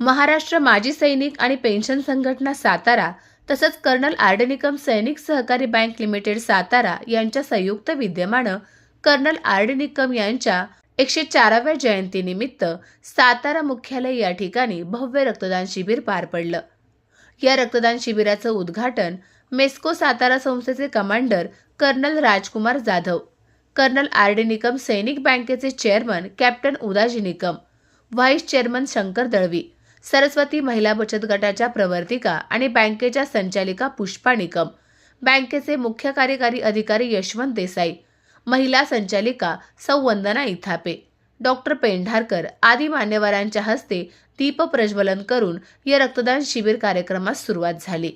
महाराष्ट्र माजी सैनिक आणि पेन्शन संघटना सातारा तसंच कर्नल आर्डनिकम सैनिक सहकारी बँक लिमिटेड सातारा यांच्या संयुक्त विद्यमानं कर्नल आर्डनिकम यांच्या एकशे चाराव्या जयंतीनिमित्त सातारा मुख्यालय या ठिकाणी भव्य रक्तदान शिबिर पार पडलं. या रक्तदान शिबिराचं उद्घाटन मेस्को सातारा संस्थेचे commander colonel Rajkumar Jadhav colonel R Nikam सैनिक बँकेचे chairman captain Udaji Nikam vice chairman Shankar Dalvi Saraswati महिला बचत गटाच्या प्रवर्तिका आणि बँकेच्या संचालिका पुष्पा निकम. बँकेचे मुख्य कार्यकारी अधिकारी यशवंत देसाई. महिला संचालिका सौवंदना इथापे. डॉक्टर पेंढारकर आदी मान्यवरांच्या हस्ते दीप प्रज्वलन करून या रक्तदान शिबिर कार्यक्रमास सुरुवात झाली.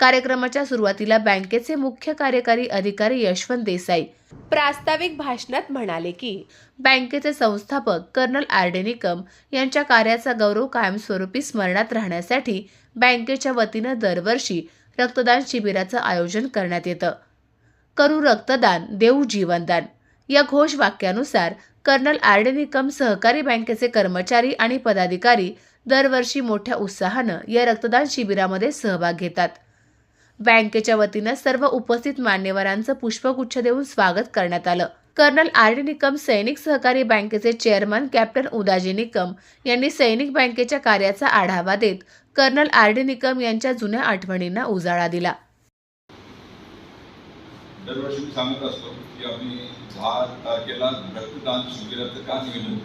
कार्यक्रमाच्या सुरुवातीला बँकेचे मुख्य कार्यकारी अधिकारी यशवंत देसाई प्रास्ताविक भाषणात म्हणाले की बँकेचे संस्थापक कर्नल आर निकम यांच्या कार्याचा गौरव कायमस्वरूपी स्मरणात राहण्यासाठी बँकेच्या वतीनं दरवर्षी रक्तदान शिबिराचं आयोजन करण्यात येतं. करू रक्तदान देऊ जीवनदान. या घोष वाक्यानुसार कर्नल आर निकम सहकारी बँकेचे कर्मचारी आणि पदाधिकारी दरवर्षी मोठ्या उत्साहानं या रक्तदान शिबिरामध्ये सहभाग घेतात. बँकेच्या वतीनं सर्व उपस्थित मान्यवरांचं पुष्पगुच्छ देऊन स्वागत करण्यात आलं. कर्नल आर डी निकम सैनिक सहकारी बँकेचे चेअरमन कॅप्टन उदाजी निकम यांनी सैनिक बँकेच्या कार्याचा आढावा देत कर्नल आर डी निकम यांच्या जुन्या आठवणींना उजाळा दिला. दरवर्षी मी सांगत असतो की आम्ही दहा तारखेला रक्तदान शिबिराचं का नियोजन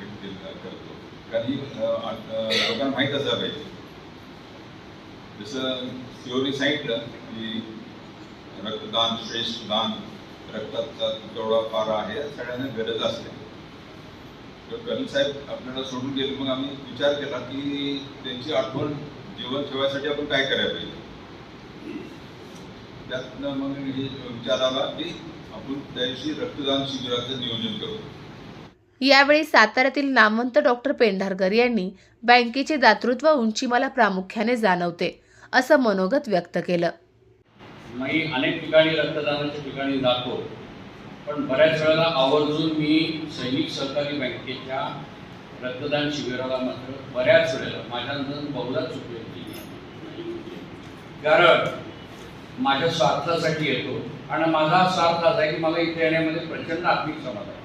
करतो? कारण लोकांना माहीत असावे जसं सीओनी सांगितलं की रक्तदान श्रेष्ठ दान रक्ताचा तेवढा फार आहे सगळ्यांना गरज असते. तर कवी साहेब आपल्याला सोडून गेले मग आम्ही विचार केला की त्यांची आठवण जीवन ठेवायसाठी आपण काय करायला पाहिजे? त्यातनं मग हे विचार आला की आपण त्या रक्तदान शिबिराचं नियोजन करू. यावेळी साताऱ्यातील नामवंत डॉक्टर पेंढारकर यांनी बँकेचे दातृत्व उंची मला प्रामुख्याने जाणवते. असं मनोगत व्यक्त केलं. मी अनेक ठिकाणी रक्तदानाच्या ठिकाणी जातो पण बऱ्याच वेळेला आवर्जून मी सैनिक सहकारी बँकेच्या रक्तदान शिबिराला मात्र बऱ्याच वेळेला माझ्या बहुलाच उपयोग केली कारण माझ्या स्वार्थासाठी येतो आणि माझा स्वार्थ असा आहे की मला इथे येण्यामध्ये प्रचंड आत्मिक समाज आहे.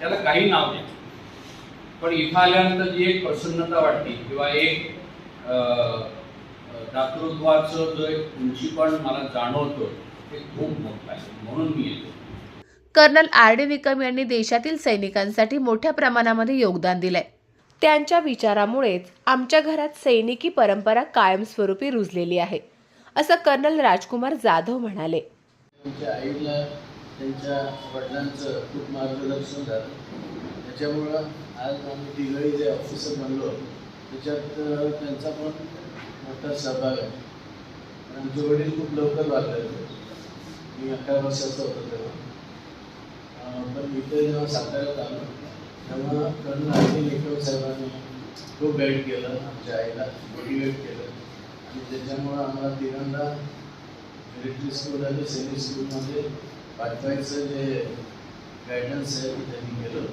त्याला काही नाव नाही. पण इथं आल्यानंतर जी एक प्रसन्नता वाटते किंवा एक दातृत्वाचं जो एक उंचीपण मला जाणवतं ते खूप मोठं आहे. म्हणून मी येतो. कर्नल आर डी निकम यांनी देशातील सैनिकांसाठी मोठ्या प्रमाणामध्ये योगदान दिलंय. त्यांच्या विचारामुळेच आमच्या घरात सैनिकी परंपरा कायमस्वरूपी रुजलेली आहे असं कर्नल राजकुमार जाधव म्हणाले. त्यांच्या आईला त्यांच्या वडिलांचं खूप मार्गदर्शन झालं. त्याच्यामुळं आज आम्ही तिघही जे ऑफिसर बनलो त्याच्यात त्यांचा पण मोठा सहभाग आहे. आमचे वडील खूप लवकर वारले मी अकरा वर्षाचा होतो तेव्हा. पण इथे जेव्हा साताऱ्यात आलो तेव्हा कर्ण आणि लेखक साहेबांनी खूप गाईड केलं आमच्या आईला मोटिवेट केलं. आणि त्याच्यामुळं आम्हाला तिघांना मिलिटरी स्कूल आणि सेमी स्कूलमध्ये पाठवायचं जे गायडन्स आहे ते त्यांनी केलं.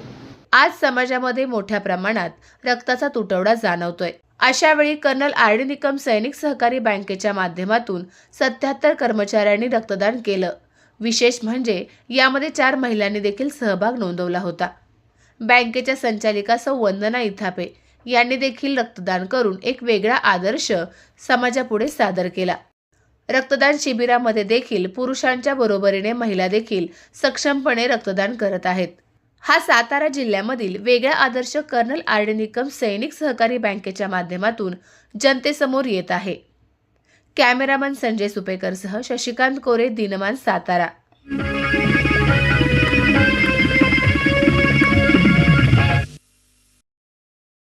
आज समाजामध्ये मोठ्या प्रमाणात रक्ताचा तुटवडा जाणवतोय. अशा वेळी कर्नल आर डी निकम सैनिक सहकारी बँकेच्या माध्यमातून सत्याहत्तर कर्मचाऱ्यांनी रक्तदान केलं. विशेष म्हणजे यामध्ये चार महिलांनी देखील सहभाग नोंदवला होता. बँकेच्या संचालिका सौ वंदना इथापे यांनी देखील रक्तदान करून एक वेगळा आदर्श समाजापुढे सादर केला. रक्तदान शिबिरामध्ये देखील पुरुषांच्या बरोबरीने महिला देखील सक्षमपणे रक्तदान करत आहेत. हा सातारा जिल्ह्यामधील वेगळा आदर्श कर्नल आर निकम सैनिक सहकारी बँकेच्या माध्यमातून जनतेसमोर येत आहे. कॅमेरामन संजय सुपेकरसह शशिकांत कोरे दिनमान सातारा.